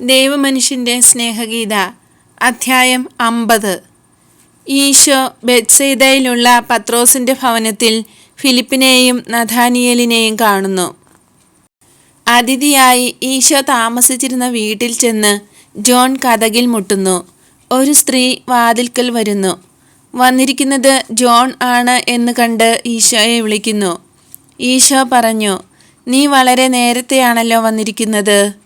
ദൈവമനുഷ്യന്റെ സ്നേഹഗീത അധ്യായം അമ്പത്. ഈശോ ബെത്സൈദയിലുള്ള പത്രോസിന്റെ ഭവനത്തിൽ ഫിലിപ്പിനെയും നഥാനിയലിനെയും കാണുന്നു. അതിഥിയായി ഈശോ താമസിച്ചിരുന്ന വീട്ടിൽ ചെന്ന് ജോൺ കഥകിൽ മുട്ടുന്നു. ഒരു സ്ത്രീ വാതിൽക്കൽ വരുന്നു. വന്നിരിക്കുന്നത് ജോൺ ആണ് എന്ന് കണ്ട് ഈശോയെ വിളിക്കുന്നു. ഈശോ പറഞ്ഞു നീ വളരെ നേരത്തെയാണല്ലോ വന്നിരിക്കുന്നത്.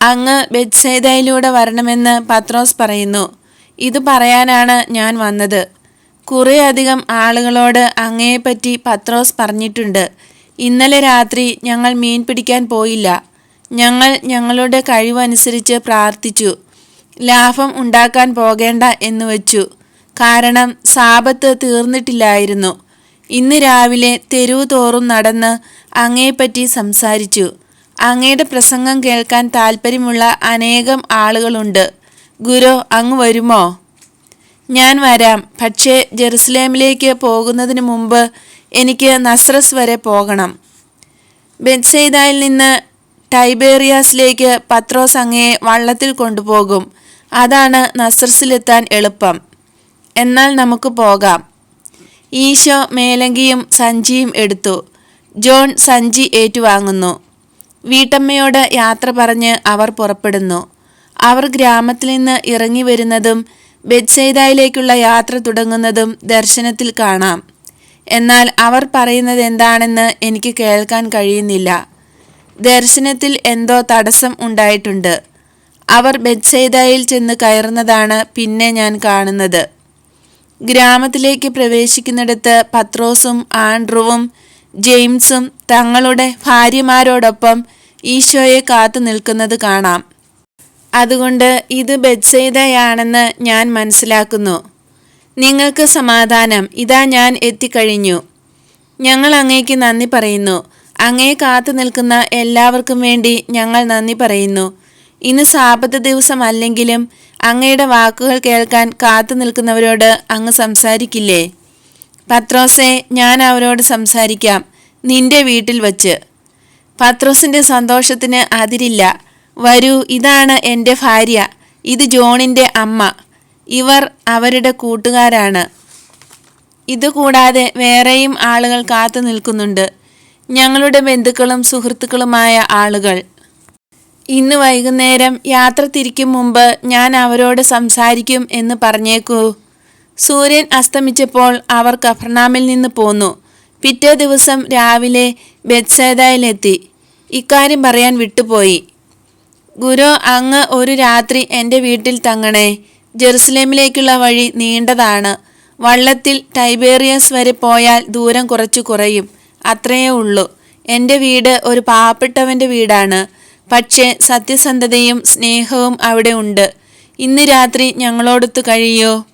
അങ്ങ് ബെത്സേദയിലൂടെ വരണമെന്ന് പത്രോസ് പറയുന്നു. ഇത് പറയാനാണ് ഞാൻ വന്നത്. കുറേയധികം ആളുകളോട് അങ്ങയെപ്പറ്റി പത്രോസ് പറഞ്ഞിട്ടുണ്ട്. ഇന്നലെ രാത്രി ഞങ്ങൾ മീൻ പിടിക്കാൻ പോയില്ല. ഞങ്ങൾ ഞങ്ങളുടെ കഴിവനുസരിച്ച് പ്രാർത്ഥിച്ചു. ലാഭം ഉണ്ടാക്കാൻ പോകേണ്ട എന്ന് വെച്ചു. കാരണം സാപത്ത് തീർന്നിട്ടില്ലായിരുന്നു. ഇന്ന് രാവിലെ തെരുവ് തോറും നടന്ന് അങ്ങയെപ്പറ്റി സംസാരിച്ചു. അങ്ങയുടെ പ്രസംഗം കേൾക്കാൻ താല്പര്യമുള്ള അനേകം ആളുകളുണ്ട്. ഗുരു അങ്ങ് വരുമോ? ഞാൻ വരാം. പക്ഷേ ജെറുസലേമിലേക്ക് പോകുന്നതിന് മുമ്പ് എനിക്ക് നസ്രസ് വരെ പോകണം. ബെൻസൈദായിൽ നിന്ന് ടൈബേറിയാസിലേക്ക് പത്രോസ് അങ്ങയെ വള്ളത്തിൽ കൊണ്ടുപോകും. അതാണ് നസ്രസിലെത്താൻ എളുപ്പം. എന്നാൽ നമുക്ക് പോകാം. ഈശോ മേലങ്കിയും സഞ്ചിയും എടുത്തു. ജോൺ സഞ്ചി ഏറ്റുവാങ്ങുന്നു. വീട്ടമ്മയോട് യാത്ര പറഞ്ഞ് അവർ പുറപ്പെടുന്നു. അവർ ഗ്രാമത്തിൽ നിന്ന് ഇറങ്ങി വരുന്നതും ബെത്സൈദയിലേക്കുള്ള യാത്ര തുടങ്ങുന്നതും ദർശനത്തിൽ കാണാം. എന്നാൽ അവർ പറയുന്നത് എന്താണെന്ന് എനിക്ക് കേൾക്കാൻ കഴിയുന്നില്ല. ദർശനത്തിൽ എന്തോ തടസ്സം ഉണ്ടായിട്ടുണ്ട്. അവർ ബെത്സൈദയിൽ ചെന്ന് കയറുന്നതാണ് പിന്നെ ഞാൻ കാണുന്നത്. ഗ്രാമത്തിലേക്ക് പ്രവേശിക്കുന്നിടത്ത് പത്രോസും ആൻഡ്രുവും ജെയിംസും തങ്ങളുടെ ഭാര്യമാരോടൊപ്പം ഈശോയെ കാത്തു നിൽക്കുന്നത് കാണാം. അതുകൊണ്ട് ഇത് ബെത്സൈദയാണെന്ന് ഞാൻ മനസ്സിലാക്കുന്നു. നിങ്ങൾക്ക് സമാധാനം. ഇതാ ഞാൻ എത്തിക്കഴിഞ്ഞു. ഞങ്ങൾ അങ്ങേക്ക് നന്ദി പറയുന്നു. അങ്ങേ കാത്തു നിൽക്കുന്ന എല്ലാവർക്കും വേണ്ടി ഞങ്ങൾ നന്ദി പറയുന്നു. ഇന്ന് സാപത്ത് ദിവസമല്ലെങ്കിലും അങ്ങയുടെ വാക്കുകൾ കേൾക്കാൻ കാത്തു നിൽക്കുന്നവരോട് അങ്ങ് സംസാരിക്കില്ലേ? പത്രോസെ ഞാൻ അവരോട് സംസാരിക്കാം. നിന്റെ വീട്ടിൽ വച്ച്. പത്രോസിന്റെ സന്തോഷത്തിന് അതിരില്ല. വരൂ ഇതാണ് എന്റെ ഭാര്യ. ഇത് ജോണിന്റെ അമ്മ. ഇവർ അവരുടെ കൂട്ടുകാരാണ്. ഇതുകൂടാതെ വേറെയും ആളുകൾ കാത്തു നിൽക്കുന്നുണ്ട്. ഞങ്ങളുടെ ബന്ധുക്കളും സുഹൃത്തുക്കളുമായ ആളുകൾ. ഇന്ന് വൈകുന്നേരം യാത്ര തിരിക്കും മുമ്പ് ഞാൻ അവരോട് സംസാരിക്കും എന്ന് പറഞ്ഞേക്കൂ. സൂര്യൻ അസ്തമിച്ചപ്പോൾ അവർ കഫർണാമിൽ നിന്ന് പോന്നു. പിറ്റേ ദിവസം രാവിലെ ബെത്സേദയിലെത്തി. ഇക്കാര്യം പറയാൻ വിട്ടുപോയി. ഗുരു അങ്ങ് ഒരു രാത്രി എന്റെ വീട്ടിൽ തങ്ങണേ. ജെറുസലേമിലേക്കുള്ള വഴി നീണ്ടതാണ്. വള്ളത്തിൽ ടൈബേറിയസ് വരെ പോയാൽ ദൂരം കുറച്ചു കുറയും. അത്രയേ ഉള്ളൂ. എന്റെ വീട് ഒരു പാവപ്പെട്ടവന്റെ വീടാണ്. പക്ഷേ സത്യസന്ധതയും സ്നേഹവും അവിടെ ഉണ്ട്. ഇന്ന് രാത്രി ഞങ്ങളോടൊത്ത് കഴിയോ?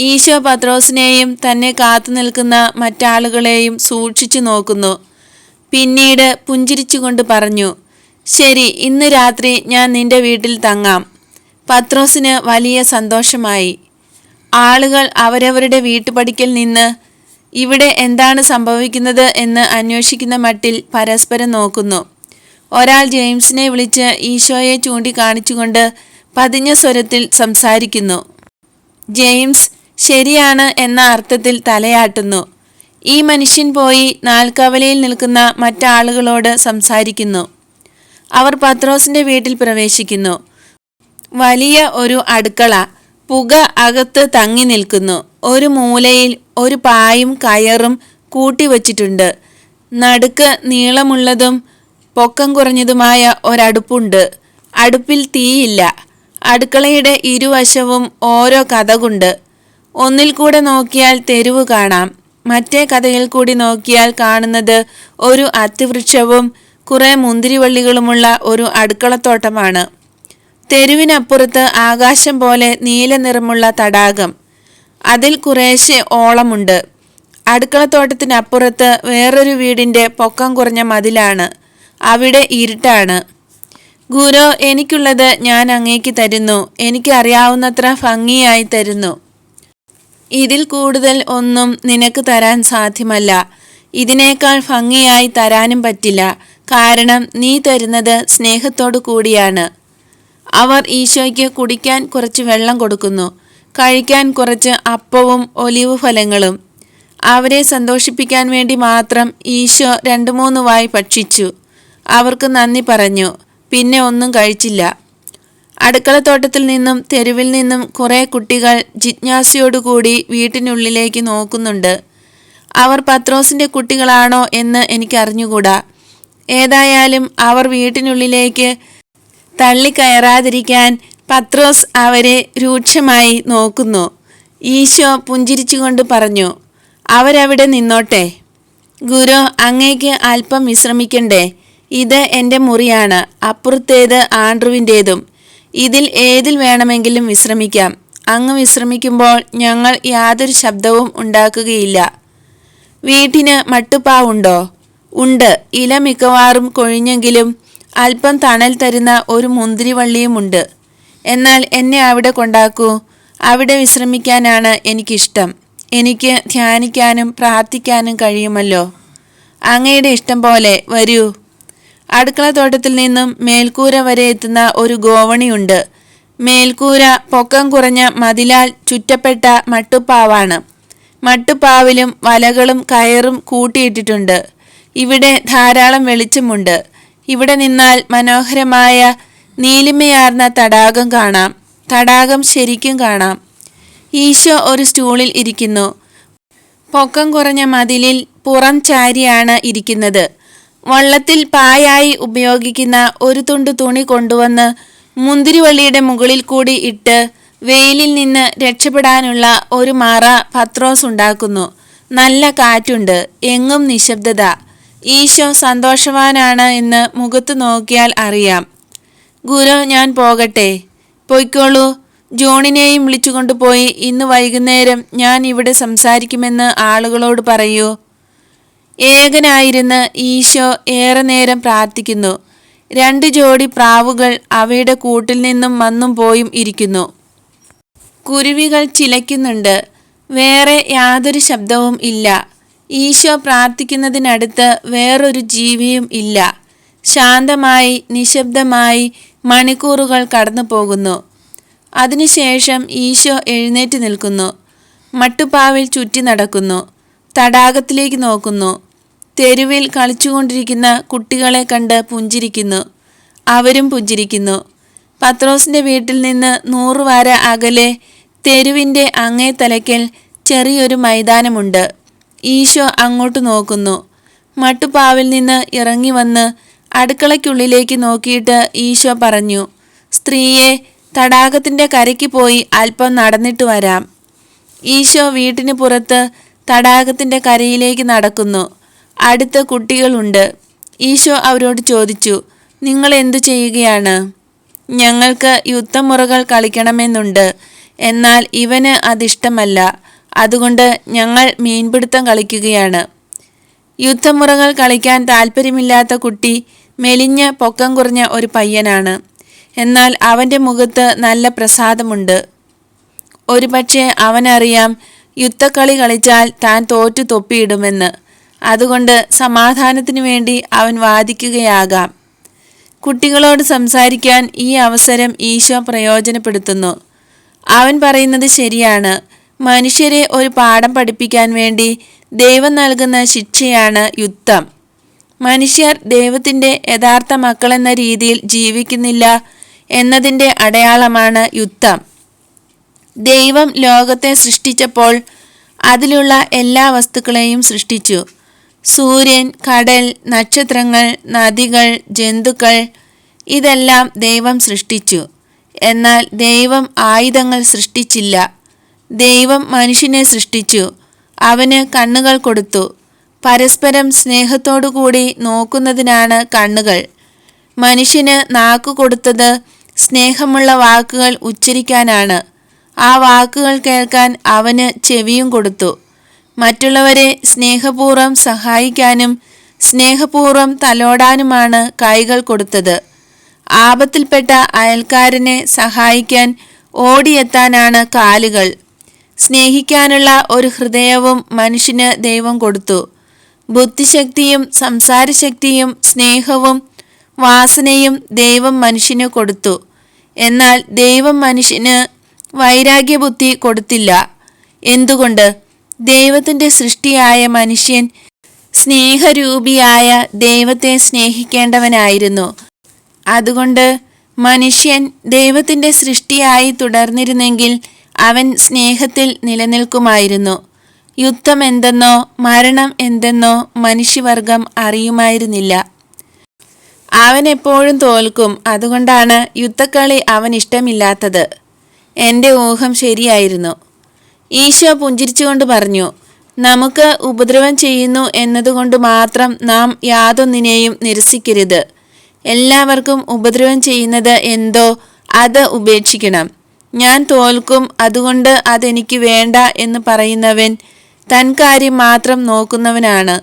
ഈശോ പത്രോസിനെയും തന്നെ കാത്തു നിൽക്കുന്ന മറ്റാളുകളെയും സൂക്ഷിച്ചു നോക്കുന്നു. പിന്നീട് പുഞ്ചിരിച്ചുകൊണ്ട് പറഞ്ഞു ശരി ഇന്ന് രാത്രി ഞാൻ നിന്റെ വീട്ടിൽ തങ്ങാം. പത്രോസിന് വലിയ സന്തോഷമായി. ആളുകൾ അവരവരുടെ വീട്ടുപടിക്കൽ നിന്ന് ഇവിടെ എന്താണ് സംഭവിക്കുന്നത് എന്ന് അന്വേഷിക്കുന്ന മട്ടിൽ പരസ്പരം നോക്കുന്നു. ഒരാൾ ജെയിംസിനെ വിളിച്ച് ഈശോയെ ചൂണ്ടിക്കാണിച്ചുകൊണ്ട് പതിഞ്ഞ സ്വരത്തിൽ സംസാരിക്കുന്നു. ജെയിംസ് ശരിയാണ് എന്ന അർത്ഥത്തിൽ തലയാട്ടുന്നു. ഈ മനുഷ്യൻ പോയി നാൽക്കവലയിൽ നിൽക്കുന്ന മറ്റാളുകളോട് സംസാരിക്കുന്നു. അവർ പത്രോസിന്റെ വീട്ടിൽ പ്രവേശിക്കുന്നു. വലിയ ഒരു അടുക്കള പുക അകത്ത് തങ്ങി നിൽക്കുന്നു. ഒരു മൂലയിൽ ഒരു പായും കയറും കൂട്ടിവച്ചിട്ടുണ്ട് നടുക്ക് നീളമുള്ളതും പൊക്കം കുറഞ്ഞതുമായ ഒരടുപ്പുണ്ട്. അടുപ്പിൽ തീയില്ല. അടുക്കളയുടെ ഇരുവശവും ഓരോ കഥകുണ്ട് ഒന്നിൽ കൂടെ നോക്കിയാൽ തെരുവ് കാണാം. മറ്റേ കഥയിൽ കൂടി നോക്കിയാൽ കാണുന്നത് ഒരു അത്തിവൃക്ഷവും കുറെ മുന്തിരിവള്ളികളുമുള്ള ഒരു അടുക്കളത്തോട്ടമാണ്. തെരുവിനപ്പുറത്ത് ആകാശം പോലെ നീല നിറമുള്ള തടാകം. അതിൽ കുറേശ്ശെ ഓളമുണ്ട്. അടുക്കളത്തോട്ടത്തിനപ്പുറത്ത് വേറൊരു വീടിന്റെ പൊക്കം കുറഞ്ഞ മതിലാണ്. അവിടെ ഇരുട്ടാണ്. ഗുരു എനിക്കുള്ളത് ഞാൻ അങ്ങേക്ക് തരുന്നു. എനിക്ക് അറിയാവുന്നത്ര ഭംഗിയായി തരുന്നു. ഇതിൽ കൂടുതൽ ഒന്നും നിനക്ക് തരാൻ സാധ്യമല്ല. ഇതിനേക്കാൾ ഭംഗിയായി തരാനും പറ്റില്ല. കാരണം നീ തരുന്നത് സ്നേഹത്തോടു കൂടിയാണ്. അവർ ഈശോയ്ക്ക് കുടിക്കാൻ കുറച്ച് വെള്ളം കൊടുക്കുന്നു. കഴിക്കാൻ കുറച്ച് അപ്പവും ഒലിവ് ഫലങ്ങളും. അവരെ സന്തോഷിപ്പിക്കാൻ വേണ്ടി മാത്രം ഈശോ രണ്ടു മൂന്ന് വായി ഭക്ഷിച്ചു. അവർക്ക് നന്ദി പറഞ്ഞു. പിന്നെ ഒന്നും കഴിച്ചില്ല. അടുക്കളത്തോട്ടത്തിൽ നിന്നും തെരുവിൽ നിന്നും കുറേ കുട്ടികൾ ജിജ്ഞാസയോടുകൂടി വീട്ടിനുള്ളിലേക്ക് നോക്കുന്നുണ്ട്. അവർ പത്രോസിന്റെ കുട്ടികളാണോ എന്ന് എനിക്കറിഞ്ഞുകൂടാ. ഏതായാലും അവർ വീട്ടിനുള്ളിലേക്ക് തള്ളിക്കയറാതിരിക്കാൻ പത്രോസ് അവരെ രൂക്ഷമായി നോക്കുന്നു. ഈശോ പുഞ്ചിരിച്ചുകൊണ്ട് പറഞ്ഞു അവരവിടെ നിന്നോട്ടെ. ഗുരു അങ്ങേക്ക് അല്പം വിശ്രമിക്കണ്ടേ. ഇത് എന്റെ മുറിയാണ്. അപ്പുറത്തേത് ആൻഡ്രുവിന്റേതും ഇതിൽ ഏതിൽ വേണമെങ്കിലും വിശ്രമിക്കാം. അങ്ങ് വിശ്രമിക്കുമ്പോൾ ഞങ്ങൾ യാതൊരു ശബ്ദവും ഉണ്ടാക്കുകയില്ല. വീട്ടിന് മട്ടുപ്പാവുണ്ടോ? ഉണ്ട്. ഇല മിക്കവാറും കൊഴിഞ്ഞെങ്കിലും അല്പം തണൽ തരുന്ന ഒരു മുന്തിരിവള്ളിയുമുണ്ട്. എന്നാൽ എന്നെ അവിടെ കൊണ്ടാക്കൂ. അവിടെ വിശ്രമിക്കാനാണ് എനിക്കിഷ്ടം. എനിക്ക് ധ്യാനിക്കാനും പ്രാർത്ഥിക്കാനും കഴിയുമല്ലോ. അങ്ങയുടെ ഇഷ്ടം പോലെ വരൂ. അടുക്കളത്തോട്ടത്തിൽ നിന്നും മേൽക്കൂര വരെ എത്തുന്ന ഒരു ഗോവണിയുണ്ട്. മേൽക്കൂര പൊക്കം കുറഞ്ഞ മതിലാൽ ചുറ്റപ്പെട്ട മട്ടുപ്പാവാണ്. മട്ടുപ്പാവിലും വലകളും കയറും കൂട്ടിയിട്ടിട്ടുണ്ട്. ഇവിടെ ധാരാളം വെളിച്ചമുണ്ട്. ഇവിടെ നിന്നാൽ മനോഹരമായ നീലിമയാർന്ന തടാകം കാണാം. തടാകം ശരിക്കും കാണാം. ഈശോ ഒരു സ്റ്റൂളിൽ ഇരിക്കുന്നു. പൊക്കം കുറഞ്ഞ മതിലിൽ പുറം ചാരിയാണ് ഇരിക്കുന്നത്. വള്ളത്തിൽ പായായി ഉപയോഗിക്കുന്ന ഒരു തുണ്ട് തുണി കൊണ്ടുവന്ന് മുന്തിരിവള്ളിയുടെ മുകളിൽ കൂടി ഇട്ട് വെയിലിൽ നിന്ന് രക്ഷപ്പെടാനുള്ള ഒരു മാറ പത്രോസ് ഉണ്ടാക്കുന്നു. നല്ല കാറ്റുണ്ട്. എങ്ങും നിശബ്ദത. ഈശോ സന്തോഷവാനാണ് എന്ന് മുഖത്ത് നോക്കിയാൽ അറിയാം. ഗുരു ഞാൻ പോകട്ടെ. പൊയ്ക്കോളൂ. ജോണിനെയും വിളിച്ചുകൊണ്ടുപോയി ഇന്ന് വൈകുന്നേരം ഞാൻ ഇവിടെ സംസാരിക്കുമെന്ന് ആളുകളോട് പറയൂ. ഏകനായിരുന്ന് ഈശോ ഏറെ നേരം പ്രാർത്ഥിക്കുന്നു. രണ്ട് ജോഡി പ്രാവുകൾ അവയുടെ കൂട്ടിൽ നിന്നും വന്നും പോയും ഇരിക്കുന്നു. കുരുവികൾ ചിലയ്ക്കുന്നുണ്ട്. വേറെ യാതൊരു ശബ്ദവും ഇല്ല. ഈശോ പ്രാർത്ഥിക്കുന്നതിനടുത്ത് വേറൊരു ജീവിയും ഇല്ല. ശാന്തമായി നിശബ്ദമായി മണിക്കൂറുകൾ കടന്നു പോകുന്നു അതിനുശേഷം ഈശോ എഴുന്നേറ്റ് നിൽക്കുന്നു. മട്ടുപ്പാവിൽ ചുറ്റി നടക്കുന്നു. തടാകത്തിലേക്ക് നോക്കുന്നു. തെരുവിൽ കളിച്ചുകൊണ്ടിരിക്കുന്ന കുട്ടികളെ കണ്ട് പുഞ്ചിരിക്കുന്നു. അവരും പുഞ്ചിരിക്കുന്നു. പത്രോസിന്റെ വീട്ടിൽ നിന്ന് നൂറ് വാര അകലെ തെരുവിന്റെ അങ്ങേ തലയ്ക്കൽ ചെറിയൊരു മൈതാനമുണ്ട്. ഈശോ അങ്ങോട്ട് നോക്കുന്നു. മട്ടുപാവിൽ നിന്ന് ഇറങ്ങി വന്ന് അടുക്കളയ്ക്കുള്ളിലേക്ക് നോക്കിയിട്ട് ഈശോ പറഞ്ഞു സ്ത്രീയെ തടാകത്തിന്റെ കരയ്ക്ക് പോയി അല്പം നടന്നിട്ട് വരാം. ഈശോ വീട്ടിന് പുറത്ത് തടാകത്തിന്റെ കരയിലേക്ക് നടക്കുന്നു. അടുത്ത കുട്ടികളുണ്ട്. ഈശോ അവരോട് ചോദിച്ചു നിങ്ങൾ എന്തു ചെയ്യുകയാണ്? ഞങ്ങൾക്ക് യുദ്ധമുറകൾ കളിക്കണമെന്നുണ്ട്. എന്നാൽ ഇവന് അതിഷ്ടമല്ല. അതുകൊണ്ട് ഞങ്ങൾ മീൻപിടുത്തം കളിക്കുകയാണ്. യുദ്ധമുറകൾ കളിക്കാൻ താല്പര്യമില്ലാത്ത കുട്ടി മെലിഞ്ഞ പൊക്കം കുറഞ്ഞ ഒരു പയ്യനാണ്. എന്നാൽ അവന്റെ മുഖത്ത് നല്ല പ്രസാദമുണ്ട്. ഒരുപക്ഷെ അവനറിയാം യുദ്ധക്കളി കളിച്ചാൽ താൻ തോറ്റു തൊപ്പിയിടുമെന്ന്. അതുകൊണ്ട് സമാധാനത്തിനു വേണ്ടി അവൻ വാദിക്കുകയാകാം. കുട്ടികളോട് സംസാരിക്കാൻ ഈ അവസരം ഈശോ പ്രയോജനപ്പെടുത്തുന്നു. അവൻ പറയുന്നത് ശരിയാണ്. മനുഷ്യരെ ഒരു പാഠം പഠിപ്പിക്കാൻ വേണ്ടി ദൈവം നൽകുന്ന ശിക്ഷയാണ് യുദ്ധം. മനുഷ്യർ ദൈവത്തിന്റെ യഥാർത്ഥ മക്കളെന്ന രീതിയിൽ ജീവിക്കുന്നില്ല എന്നതിന്റെ അടയാളമാണ് യുദ്ധം. ദൈവം ലോകത്തെ സൃഷ്ടിച്ചപ്പോൾ അതിലുള്ള എല്ലാ വസ്തുക്കളെയും സൃഷ്ടിച്ചു. സൂര്യൻ കടൽ നക്ഷത്രങ്ങൾ നദികൾ ജന്തുക്കൾ ഇതെല്ലാം ദൈവം സൃഷ്ടിച്ചു. എന്നാൽ ദൈവം ആയുധങ്ങൾ സൃഷ്ടിച്ചില്ല. ദൈവം മനുഷ്യനെ സൃഷ്ടിച്ചു. അവന് കണ്ണുകൾ കൊടുത്തു. പരസ്പരം സ്നേഹത്തോടുകൂടി നോക്കുന്നതിനാണ് കണ്ണുകൾ. മനുഷ്യന് നാക്കു കൊടുത്തത് സ്നേഹമുള്ള വാക്കുകൾ ഉച്ചരിക്കാനാണ്. ആ വാക്കുകൾ കേൾക്കാൻ അവന് ചെവിയും കൊടുത്തു. മറ്റുള്ളവരെ സ്നേഹപൂർവം സഹായിക്കാനും സ്നേഹപൂർവം തലോടാനുമാണ് കൈകൾ കൊടുത്തത്. ആപത്തിൽപ്പെട്ട അയൽക്കാരനെ സഹായിക്കാൻ ഓടിയെത്താനാണ് കാലുകൾ. സ്നേഹിക്കാനുള്ള ഒരു ഹൃദയവും മനുഷ്യന് ദൈവം കൊടുത്തു. ബുദ്ധിശക്തിയും സംസാരശക്തിയും സ്നേഹവും വാസനയും ദൈവം മനുഷ്യന് കൊടുത്തു. എന്നാൽ ദൈവം മനുഷ്യന് വൈരാഗ്യബുദ്ധി കൊടുത്തില്ല. എന്തുകൊണ്ട്? ദൈവത്തിന്റെ സൃഷ്ടിയായ മനുഷ്യൻ സ്നേഹരൂപിയായ ദൈവത്തെ സ്നേഹിക്കേണ്ടവനായിരുന്നു. അതുകൊണ്ട് മനുഷ്യൻ ദൈവത്തിന്റെ സൃഷ്ടിയായി തുടർന്നിരുന്നെങ്കിൽ അവൻ സ്നേഹത്തിൽ നിലനിൽക്കുമായിരുന്നു. യുദ്ധം എന്തെന്നോ മരണം എന്തെന്നോ മനുഷ്യവർഗം അറിയുമായിരുന്നില്ല. അവൻ എപ്പോഴും തോൽക്കും അതുകൊണ്ടാണ് യുദ്ധക്കളി അവൻ ഇഷ്ടമില്ലാത്തത് എന്റെ ഊഹം ശരിയായിരുന്നു. ഈശോ പുഞ്ചിരിച്ചുകൊണ്ട് പറഞ്ഞു നമുക്ക് ഉപദ്രവം ചെയ്യുന്നു എന്നതുകൊണ്ട് മാത്രം നാം യാതൊന്നിനെയും നിരസിക്കരുത്. എല്ലാവർക്കും ഉപദ്രവം ചെയ്യുന്നത് എന്തോ അത് ഉപേക്ഷിക്കണം. ഞാൻ തോൽക്കും അതുകൊണ്ട് അതെനിക്ക് വേണ്ട എന്ന് പറയുന്നവൻ തൻ കാര്യം മാത്രം നോക്കുന്നവനാണ്.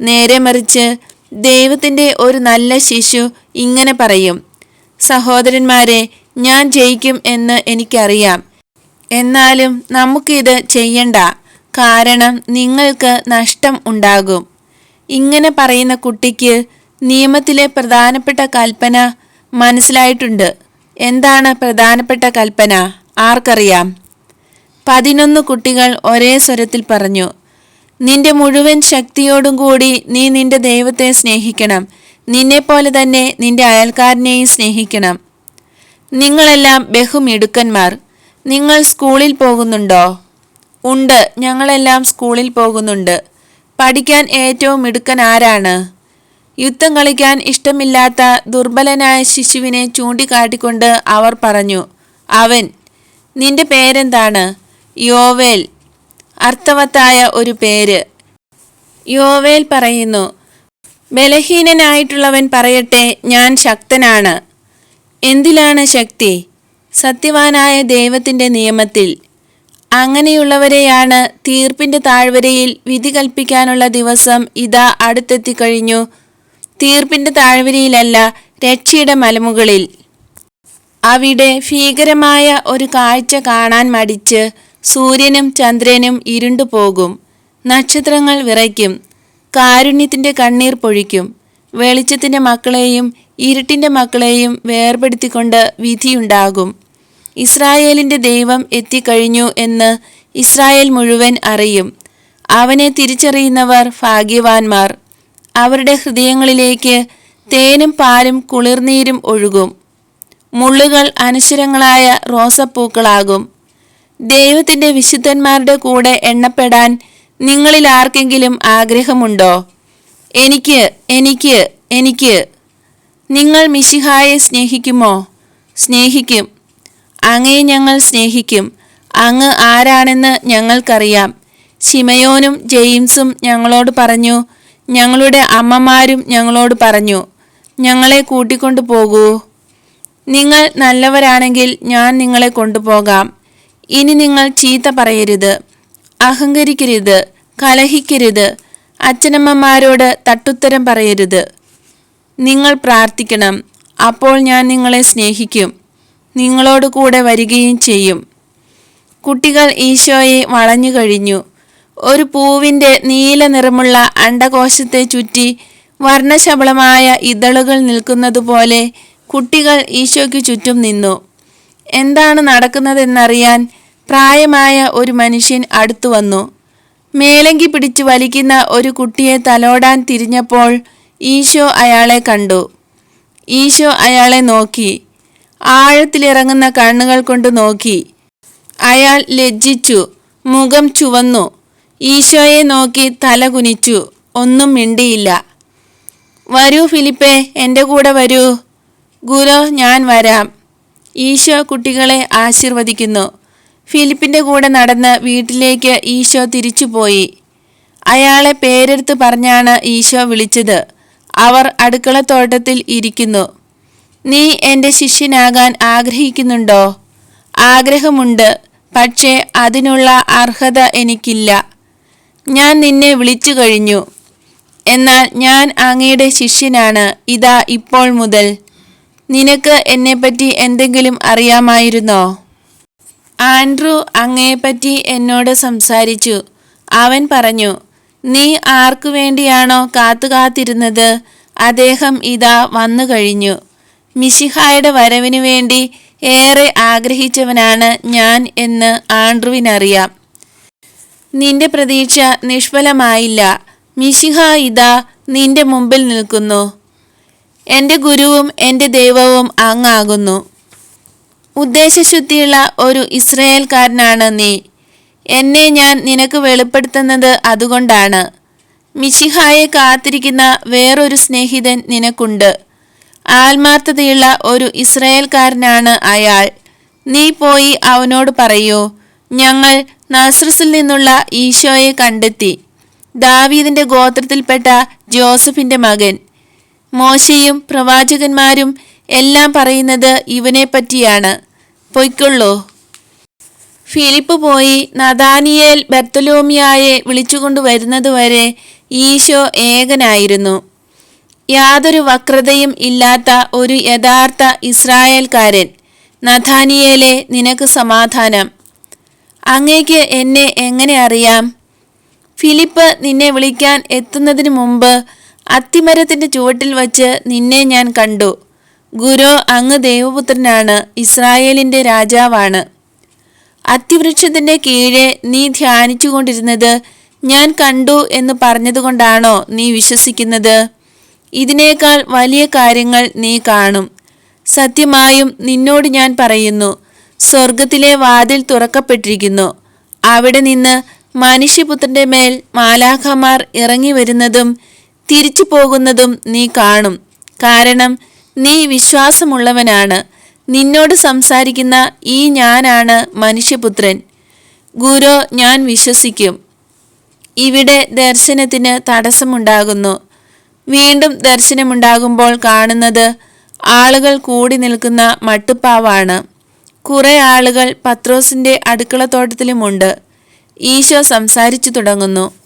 നേരെ മറിച്ച് ദൈവത്തിന്റെ ഒരു നല്ല ശിശു ഇങ്ങനെ പറയും സഹോദരന്മാരെ ഞാൻ ജയിക്കും എന്ന് എനിക്കറിയാം. എന്നാലും നമുക്കിത് ചെയ്യണ്ട. കാരണം നിങ്ങൾക്ക് നഷ്ടം ഉണ്ടാകും. ഇങ്ങനെ പറയുന്ന കുട്ടിക്ക് നിയമത്തിലെ പ്രധാനപ്പെട്ട കൽപ്പന മനസ്സിലായിട്ടുണ്ട്. എന്താണ് പ്രധാനപ്പെട്ട കൽപ്പന? ആർക്കറിയാം. പതിനൊന്ന് കുട്ടികൾ ഒരേ സ്വരത്തിൽ പറഞ്ഞു നിന്റെ മുഴുവൻ ശക്തിയോടും കൂടി നീ നിന്റെ ദൈവത്തെ സ്നേഹിക്കണം. നിന്നെപ്പോലെ തന്നെ നിന്റെ അയൽക്കാരനെയും സ്നേഹിക്കണം. നിങ്ങളെല്ലാം ബഹുമിടുക്കന്മാർ. നിങ്ങൾ സ്കൂളിൽ പോകുന്നുണ്ടോ? ഉണ്ട് ഞങ്ങളെല്ലാം സ്കൂളിൽ പോകുന്നുണ്ട്. പഠിക്കാൻ ഏറ്റവും മിടുക്കൻ ആരാണ്? യുദ്ധം കളിക്കാൻ ഇഷ്ടമില്ലാത്ത ദുർബലനായ ശിശുവിനെ ചൂണ്ടിക്കാട്ടിക്കൊണ്ട് അവർ പറഞ്ഞു അവൻ നിന്റെ പേരെന്താണ്? യോവേൽ അർത്ഥവത്തായ ഒരു പേര്. യോവേൽ പറയുന്നു ബലഹീനനായിട്ടുള്ളവൻ പറയട്ടെ ഞാൻ ശക്തനാണ്. എന്തിലാണ് ശക്തി? സത്യവാനായ ദൈവത്തിന്റെ നിയമത്തിൽ അങ്ങനെയുള്ളവരെയാണ് തീർപ്പിന്റെ താഴ്വരയിൽ വിധി കൽപ്പിക്കാനുള്ള ദിവസം ഇതാ അടുത്തെത്തിക്കഴിഞ്ഞു. തീർപ്പിന്റെ താഴ്വരയിലല്ല രക്ഷയുടെ മലമുകളിൽ. അവിടെ ഭീകരമായ ഒരു കാഴ്ച കാണാൻ മടിച്ച് സൂര്യനും ചന്ദ്രനും ഇരുണ്ടു പോകും. നക്ഷത്രങ്ങൾ വിറയ്ക്കും. കാരുണ്യത്തിന്റെ കണ്ണീർ പൊഴിക്കും. വെളിച്ചത്തിന്റെ മക്കളെയും ഇരുട്ടിന്റെ മക്കളെയും വേർപെടുത്തിക്കൊണ്ട് വിധിയുണ്ടാകും. ഇസ്രായേലിന്റെ ദൈവം എത്തിക്കഴിഞ്ഞു എന്ന് ഇസ്രായേൽ മുഴുവൻ അറിയും. അവനെ തിരിച്ചറിയുന്നവർ ഭാഗ്യവാന്മാർ. അവരുടെ ഹൃദയങ്ങളിലേക്ക് തേനും പാലും കുളിർനീരും ഒഴുകും. മുള്ളുകൾ അനശ്വരങ്ങളായ റോസപ്പൂക്കളാകും. ദൈവത്തിന്റെ വിശുദ്ധന്മാരുടെ കൂടെ എണ്ണപ്പെടാൻ നിങ്ങളിൽ ആർക്കെങ്കിലും ആഗ്രഹമുണ്ടോ? എനിക്ക് എനിക്ക് എനിക്ക്. നിങ്ങൾ മിശിഹായെ സ്നേഹിക്കുമോ? സ്നേഹിക്കും. അങ്ങയെ ഞങ്ങൾ സ്നേഹിക്കും. അങ്ങ് ആരാണെന്ന് ഞങ്ങൾക്കറിയാം. ശിമയോനും ജെയിംസും ഞങ്ങളോട് പറഞ്ഞു ഞങ്ങളുടെ അമ്മമാരും ഞങ്ങളോട് പറഞ്ഞു ഞങ്ങളെ കൂട്ടിക്കൊണ്ടു പോകൂ. നിങ്ങൾ നല്ലവരാണെങ്കിൽ ഞാൻ നിങ്ങളെ കൊണ്ടുപോകാം. ഇനി നിങ്ങൾ ചീത്ത പറയരുത് അഹങ്കരിക്കരുത് കലഹിക്കരുത് അച്ഛനമ്മമാരോട് തട്ടുത്തരം പറയരുത്. നിങ്ങൾ പ്രാർത്ഥിക്കണം അപ്പോൾ ഞാൻ നിങ്ങളെ സ്നേഹിക്കും. നിങ്ങളോട് കൂടെ വരികയും ചെയ്യും. കുട്ടികൾ ഈശോയെ വളഞ്ഞു കഴിഞ്ഞു. ഒരു പൂവിന്റെ നീല നിറമുള്ള അണ്ടകോശത്തെ ചുറ്റി വർണശബളമായ ഇതളുകൾ നിൽക്കുന്നതുപോലെ കുട്ടികൾ ഈശോയ്ക്ക് ചുറ്റും നിന്നു. എന്താണ് നടക്കുന്നതെന്നറിയാൻ പ്രായമായ ഒരു മനുഷ്യൻ അടുത്തു വന്നു. മേലങ്കി പിടിച്ചു വലിക്കുന്ന ഒരു കുട്ടിയെ തലോടാൻ തിരിഞ്ഞപ്പോൾ ഈശോ അയാളെ കണ്ടു. ഈശോ അയാളെ നോക്കി. ആഴത്തിലിറങ്ങുന്ന കണ്ണുകൾ കൊണ്ട് നോക്കി. അയാൾ ലജ്ജിച്ചു മുഖം ചുവന്നു. ഈശോയെ നോക്കി തല കുനിച്ചു ഒന്നും മിണ്ടിയില്ല. വരൂ ഫിലിപ്പേ എന്റെ കൂടെ വരൂ. ഗുരു ഞാൻ വരാം. ഈശോ കുട്ടികളെ ആശീർവദിക്കുന്നു. ഫിലിപ്പിന്റെ കൂടെ നടന്ന് വീട്ടിലേക്ക് ഈശോ തിരിച്ചുപോയി അയാളെ പേരെടുത്ത് പറഞ്ഞാണ് ഈശോ വിളിച്ചത്. അവർ അടുക്കളത്തോട്ടത്തിൽ ഇരിക്കുന്നു. നീ എന്റെ ശിഷ്യനാകാൻ ആഗ്രഹിക്കുന്നുണ്ടോ? ആഗ്രഹമുണ്ട് പക്ഷേ അതിനുള്ള അർഹത എനിക്കില്ല. ഞാൻ നിന്നെ വിളിച്ചു കഴിഞ്ഞു. എന്നാൽ ഞാൻ അങ്ങയുടെ ശിഷ്യനാണ് ഇതാ ഇപ്പോൾ മുതൽ. നിനക്ക് എന്നെപ്പറ്റി എന്തെങ്കിലും അറിയാമായിരുന്നോ? ആൻഡ്രു അങ്ങയെപ്പറ്റി എന്നോട് സംസാരിച്ചു. അവൻ പറഞ്ഞു നീ ആർക്കു വേണ്ടിയാണോ കാത്തുകാത്തിരുന്നത്? അദ്ദേഹം ഇതാ വന്നു കഴിഞ്ഞു മിശിഹായുടെ വരവിനു വേണ്ടി ഏറെ ആഗ്രഹിച്ചവനാണ് ഞാൻ എന്ന് ആൻഡ്രുവിനറിയാം നിന്റെ പ്രതീക്ഷ നിഷ്ഫലമായില്ല. മിശിഹ ഇതാ നിന്റെ മുമ്പിൽ നിൽക്കുന്നു. എന്റെ ഗുരുവും എന്റെ ദൈവവും അങ്ങാകുന്നു. ഉദ്ദേശശുദ്ധിയുള്ള ഒരു ഇസ്രയേൽക്കാരനാണ് നീ. എന്നെ ഞാൻ നിനക്ക് വെളിപ്പെടുത്തുന്നത് അതുകൊണ്ടാണ്. മിശിഹായെ കാത്തിരിക്കുന്ന വേറൊരു സ്നേഹിതൻ നിനക്കുണ്ട്. ആത്മാർത്ഥതയുള്ള ഒരു ഇസ്രായേൽക്കാരനാണ് അയാൾ. നീ പോയി അവനോട് പറയൂ ഞങ്ങൾ നാസ്രസിൽ നിന്നുള്ള ഈശോയെ കണ്ടെത്തി. ദാവീദിന്റെ ഗോത്രത്തിൽപ്പെട്ട ജോസഫിന്റെ മകൻ. മോശയും പ്രവാചകന്മാരും എല്ലാം പറയുന്നത് ഇവനെ പറ്റിയാണ് പൊയ്ക്കൊള്ളൂ. ഫിലിപ്പ് പോയി നദാനിയേൽ ബർത്തലോമിയായെ വിളിച്ചുകൊണ്ടുവരുന്നതുവരെ ഈശോ ഏകനായിരുന്നു. യാതൊരു വക്രതയും ഇല്ലാത്ത ഒരു യഥാർത്ഥ ഇസ്രായേൽക്കാരൻ നഥാനിയേലെ നിനക്ക് സമാധാനം. അങ്ങേക്ക് എന്നെ എങ്ങനെ അറിയാം? ഫിലിപ്പ് നിന്നെ വിളിക്കാൻ എത്തുന്നതിന് മുമ്പ് അത്തിമരത്തിന്റെ ചുവട്ടിൽ വച്ച് നിന്നെ ഞാൻ കണ്ടു. ഗുരു അങ്ങ് ദേവപുത്രനാണ് ഇസ്രായേലിന്റെ രാജാവാണ്. അത്തിവൃക്ഷത്തിന്റെ കീഴെ നീ ധ്യാനിച്ചുകൊണ്ടിരുന്നത് ഞാൻ കണ്ടു എന്ന് പറഞ്ഞതുകൊണ്ടാണോ നീ വിശ്വസിക്കുന്നത്? ഇതിനേക്കാൾ വലിയ കാര്യങ്ങൾ നീ കാണും. സത്യമായും നിന്നോട് ഞാൻ പറയുന്നു സ്വർഗത്തിലെ വാതിൽ തുറക്കപ്പെട്ടിരിക്കുന്നു. അവിടെ നിന്ന് മനുഷ്യപുത്രന്റെ മേൽ മാലാഖമാർ ഇറങ്ങി വരുന്നതും തിരിച്ചു പോകുന്നതും നീ കാണും. കാരണം നീ വിശ്വാസമുള്ളവനാണ്. നിന്നോട് സംസാരിക്കുന്ന ഈ ഞാനാണ് മനുഷ്യപുത്രൻ. ഗുരു ഞാൻ വിശ്വസിക്കും. ഇവിടെ ദർശനത്തിന് തടസ്സമുണ്ടാകുന്നു. വീണ്ടും ദർശനമുണ്ടാകുമ്പോൾ കാണുന്നത് ആളുകൾ കൂടി നിൽക്കുന്ന മട്ടുപ്പാവാണ്. കുറെ ആളുകൾ പത്രോസിന്റെ അടുക്കളത്തോട്ടത്തിലുമുണ്ട്. ഈശോ സംസാരിച്ചു തുടങ്ങുന്നു.